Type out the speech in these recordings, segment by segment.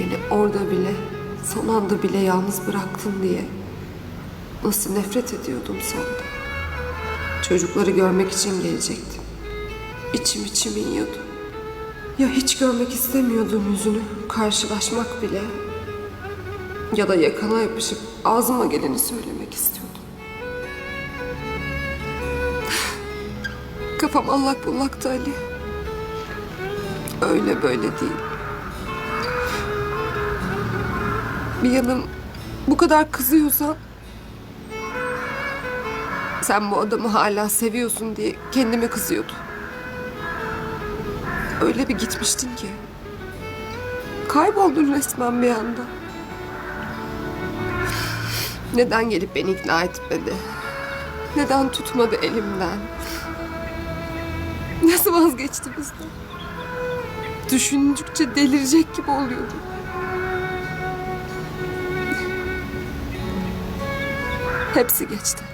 Beni orada bile, son anda bile yalnız bıraktın diye. Nasıl nefret ediyordum senden. Çocukları görmek için gelecektim. İçim içimi yiyordu. Ya hiç görmek istemiyordum yüzünü, karşılaşmak bile. Ya da yakana yapışıp ağzıma geleni söylemek istiyordum. Kafam allak bullaktı Ali. Öyle böyle değil. Bir yanım bu kadar kızıyorsam sen bu adamı hala seviyorsun diye kendime kızıyordum. Öyle bir gitmiştin ki. Kayboldun resmen bir anda. Neden gelip beni ikna etmedi? Neden tutmadı elimden? Nasıl vazgeçti bizden? Düşündükçe delirecek gibi oluyordum. Hepsi geçti.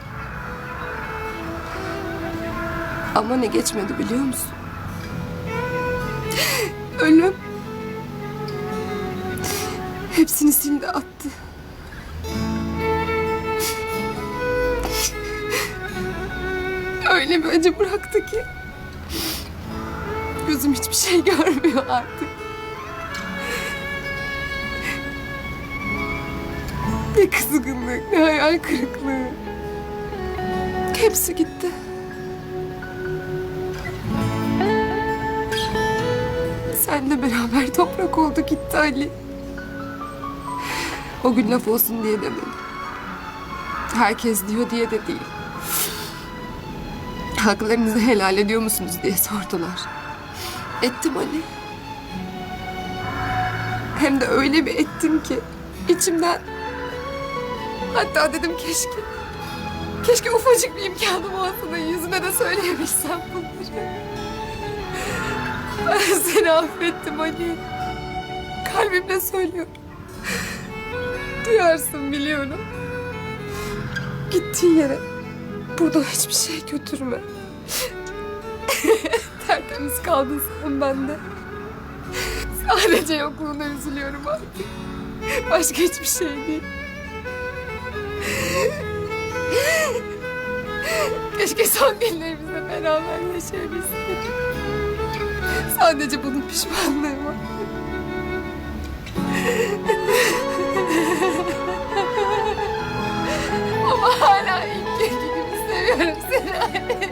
Ama ne geçmedi biliyor musun? Ölüm. Hepsini sildi attı. Öyle bir acı bıraktı ki. Gözüm hiçbir şey görmüyor artık. Ne kızgınlık, ne hayal kırıklığı. Hepsi gitti. Seninle beraber toprak oldu gitti Ali. O gün laf olsun diye demedim. Herkes diyor diye de değil. Haklarınızı helal ediyor musunuz diye sordular. Ettim Ali. Hem de öyle bir ettim ki içimden hatta dedim keşke keşke ufacık bir imkanım olsa yüzüne de söyleyebilsem bunları. Ben seni affettim Ali. Kalbimle söylüyorum. Duyarsın biliyorum. Gittiğin yere burada hiçbir şey götürme. Tertemiz kaldın sen bende. Sadece yokluğuna üzülüyorum artık. Başka hiçbir şey değil. Keşke son günlerimizde beraber yaşayabilseydik. Sadece bunun pişmanlığı var. Ama hala ilk günkü gibi seviyorum seni anne.